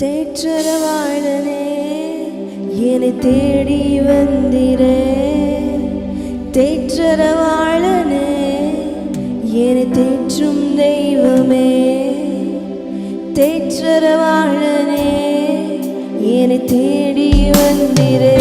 தேற்றரவாழனே என்னை தேடி வந்திரே. தேற்றரவாழனே என்னை தேற்றும் தெய்வமே. தேற்றரவாழனே என்னை தேடி வந்திரே.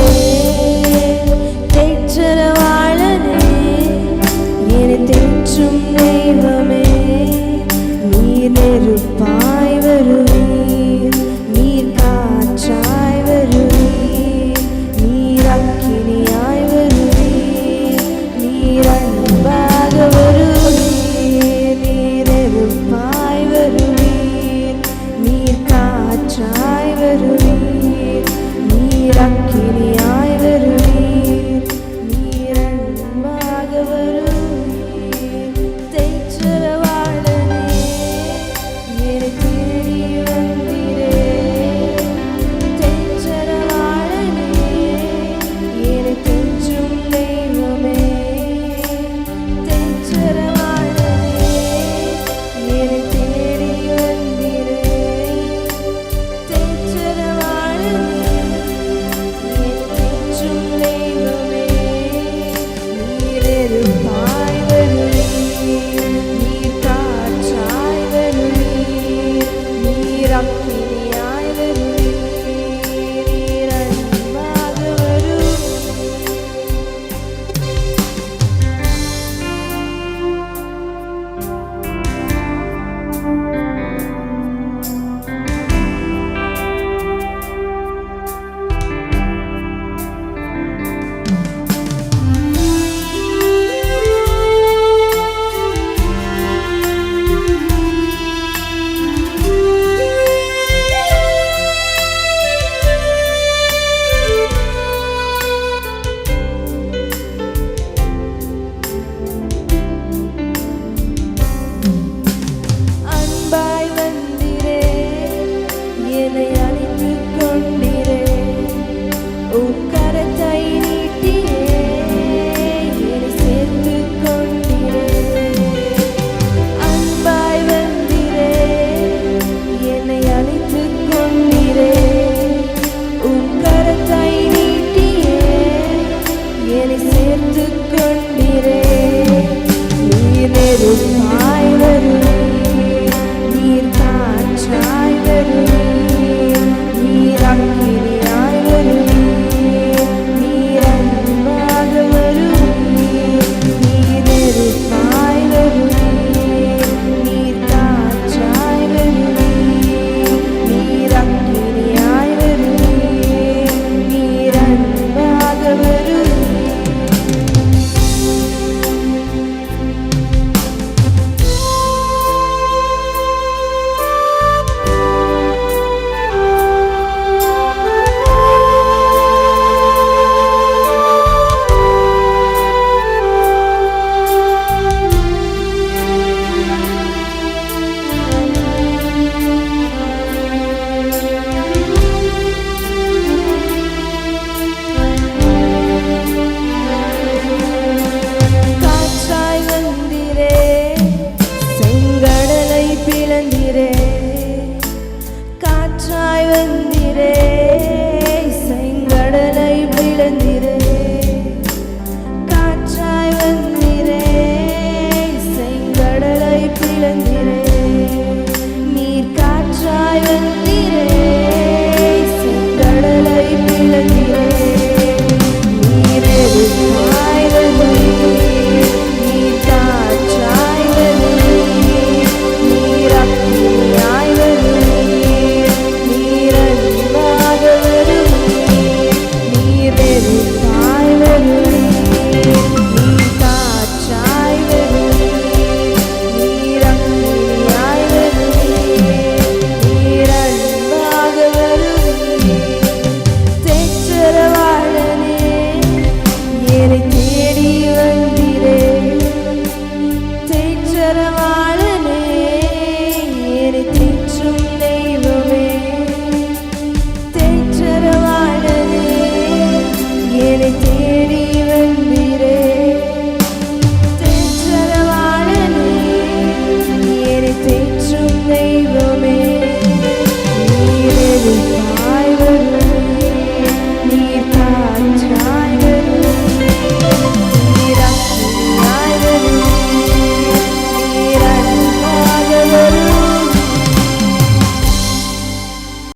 തരുവീ നീ രക്കിനിയായി